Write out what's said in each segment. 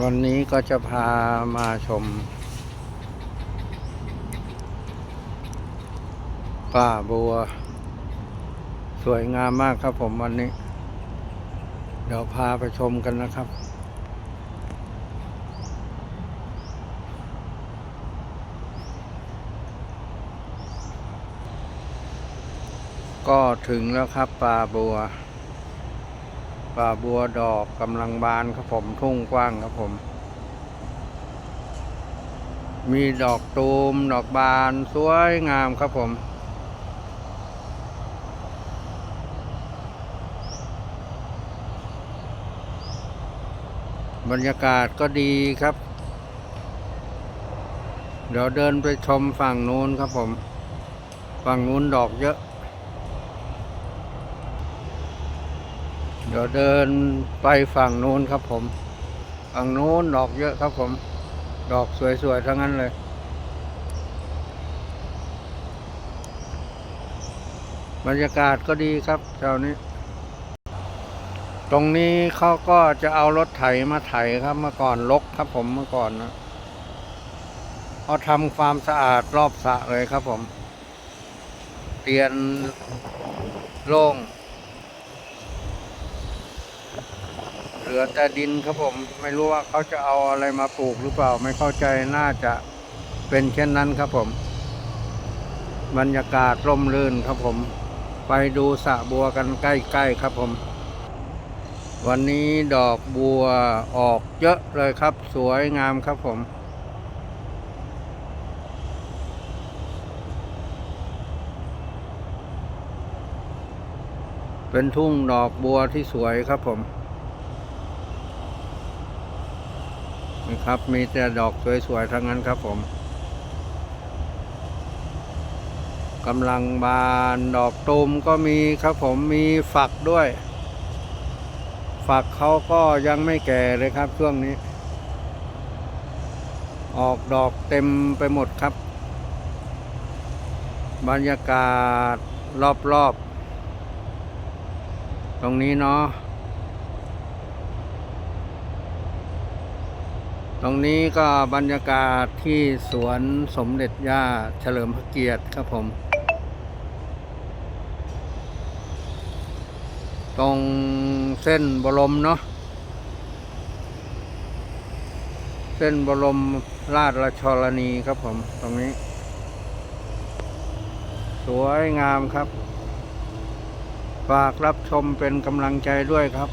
วันนี้ก็จะพามาชมป่าบัว สวยงามมากครับผมวันนี้ เดี๋ยวพาไปชมกันนะครับ ก็ถึงแล้วครับป่าบัว ป่าบัวดอกกำลังบานครับผมทุ่งกว้างครับผม มีดอกตูมดอกบานสวยงามครับผมบรรยากาศก็ดีครับ เดี๋ยวเดินไปชมฝั่งนู้นครับผม ฝั่งนู้นดอกเยอะ เดี๋ยวเดินไปฝั่งนู้นครับผม ฝั่งนู้นดอกเยอะครับผม ดอกสวยๆทั้งนั้นเลย บรรยากาศก็ดีครับแถวนี้ ตรงนี้เขาก็จะเอารถไถมาไถครับ เมื่อก่อนลกครับผมเมื่อก่อนนะเขาทำความสะอาดรอบสระเลยครับผม เตียนโล่ง เห ลือแต่ดินครับผม ไม่รู้ว่าเขาจะเอาอะไรมาปลูกหรือเปล่า ไม่เข้าใจน่าจะเป็นเช่นนั้นครับผม บรรยากาศร่มรื่นครับผม ไปดูสระบัวกันใกล้ ๆ ครับผม วันนี้ดอกบัวออกเยอะเลยครับ สวยงามครับผมเป็นทุ่งดอกบัวที่สวยครับผม นะครับ มีแต่ดอกสวยๆทั้งนั้นครับผมกำลังบานดอกตูมก็มีครับผมมีฝักด้วย ฝักเขาก็ยังไม่แก่เลยครับช่วงนี้ ออกดอกเต็มไปหมดครับ บรรยากาศรอบๆ ตรงนี้เนาะ ตรงนี้ก็บรรยากาศที่สวนสมเด็จย่าเฉลิมพระเกียรติครับผม ตรงเส้นบรมเนาะเส้นบรมราชชรณีครับผมตรงนี้ สวยงามครับ ฝากรับชมเป็นกำลังใจด้วยครับ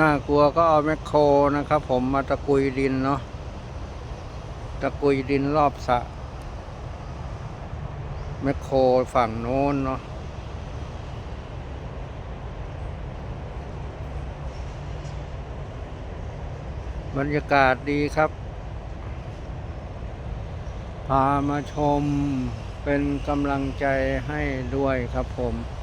น่ากลัวก็เอาแมคโครนะครับ ผมมาตะกุยดินเนาะตะกุยดินรอบสะแมคโครฝั่งโน้นเนาะบรรยากาศดีครับ พามาชมเป็นกำลังใจให้ด้วยครับผม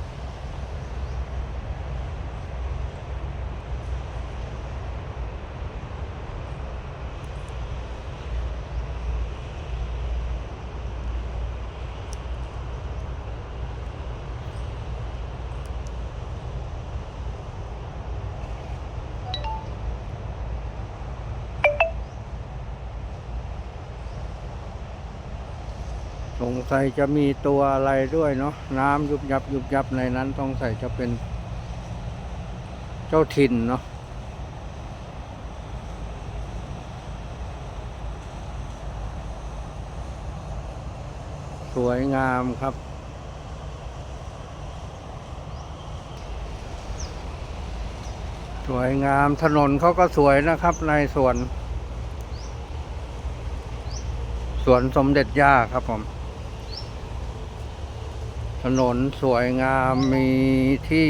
สงสัยจะมีตัวอะไรด้วยเนาะน้ำยุบยับยุบยับในนั้นต้องใส่จะเป็น เจ้าถิ่นเนาะสวยงามครับสวยงามถนนเขาก็สวยนะครับ ในสวน สวนสมเด็จย่าครับผม ถนนสวยงามมีที่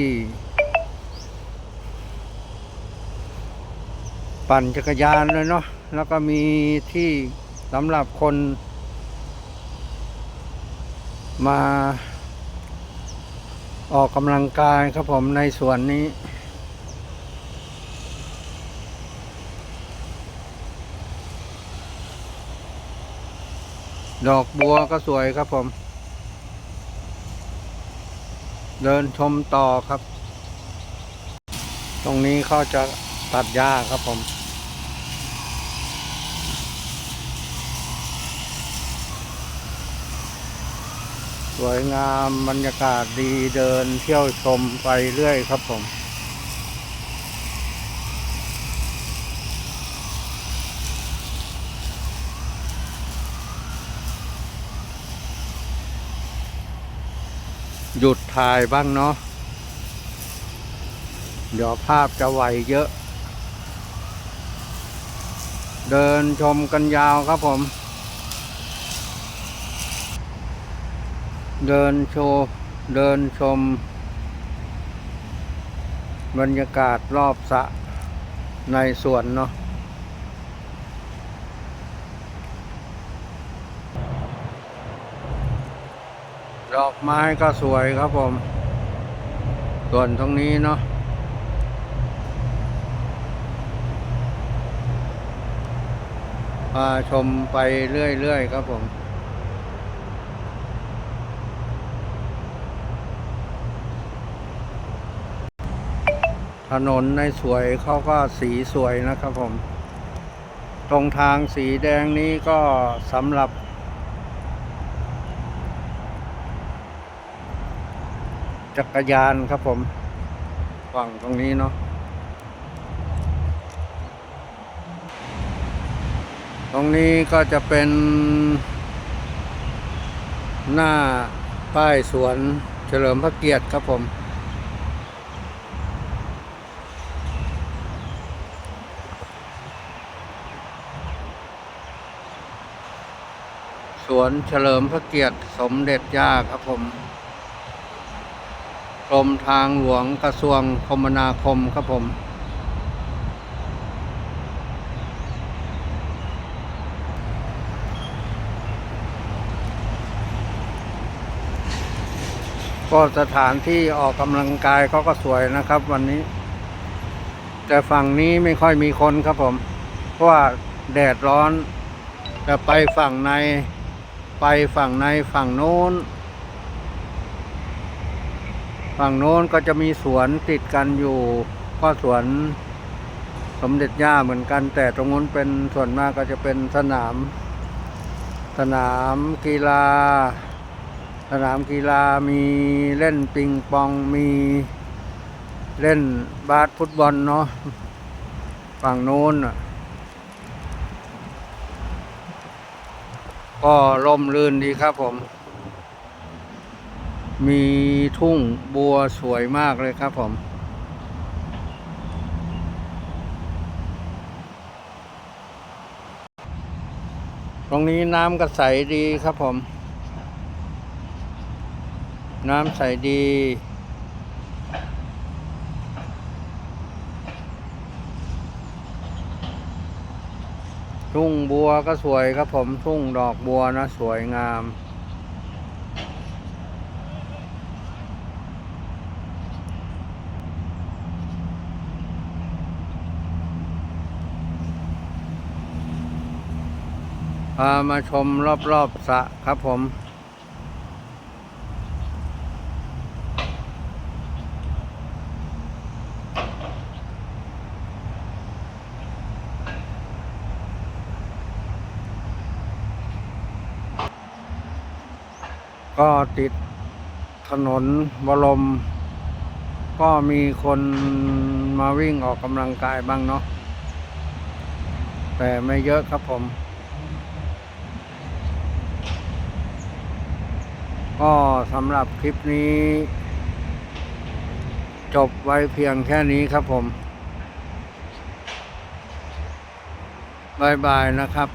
ปั่นจักรยานเลยเนาะแล้วก็มีที่สำหรับคน มาออกกำลังกายครับผมในสวนนี้ ดอกบัวก็สวยครับผม เดินชมต่อครับ ตรงนี้เขาจะตัดหญ้าครับผมสวยงามบรรยากาศดีเดินเที่ยวชมไปเรื่อยครับผม หยุดถ่ายบ้างเนาะเดี๋ยวภาพจะไหวเยอะ เดินชมกันยาวครับผม เดินโชว์เดินชม บรรยากาศรอบสะในสวนเนาะ ดอกไม้ก็สวยครับผม ส่วนตรงนี้เนาะพาชมไปเรื่อยๆครับผมถนนในสวยเขาก็สีสวยนะครับผม ตรงทางสีแดงนี้ก็สำหรับ จักรยานครับผมฝั่งตรงนี้เนาะตรงนี้ก็จะเป็น หน้าป้ายสวนเฉลิมพระเกียรติครับผม สวนเฉลิมพระเกียรติสมเด็จย่าครับผม รมทางหลวงกระทรวงคมนาคมครับผม ก็สถานที่ออกกำลังกายเขาก็สวยนะครับวันนี้ แต่ฝั่งนี้ไม่ค่อยมีคนครับผม เพราะว่าแดดร้อน แต่ไปฝั่งใน ไปฝั่งในฝั่งโน้น ฝั่งโน้นก็จะมีสวนติดกันอยู่ก็สวนสมเด็จย่าเหมือนกัน แต่ตรงนู้นเป็นส่วนมากก็จะเป็นสนาม สนามกีฬา สนามกีฬามีเล่นปิงปองมีเล่นบาสฟุตบอลเนาะฝั่งโน้นก็ร่มรื่นดีครับผม มีทุ่งบัวสวยมากเลยครับผม ตรงนี้น้ำก็ใสดีครับผม น้ำใสดีทุ่งบัวก็สวยครับผมทุ่งดอกบัวนะสวยงามามาชมรอบๆสระครับผม ก็ติดถนนบรม ก็มีคนมาวิ่งออกกำลังกายบ้างเนาะแต่ไม่เยอะครับผม ก็สำหรับคลิปนี้ จบไว้เพียงแค่นี้ครับผมบายบายนะครับ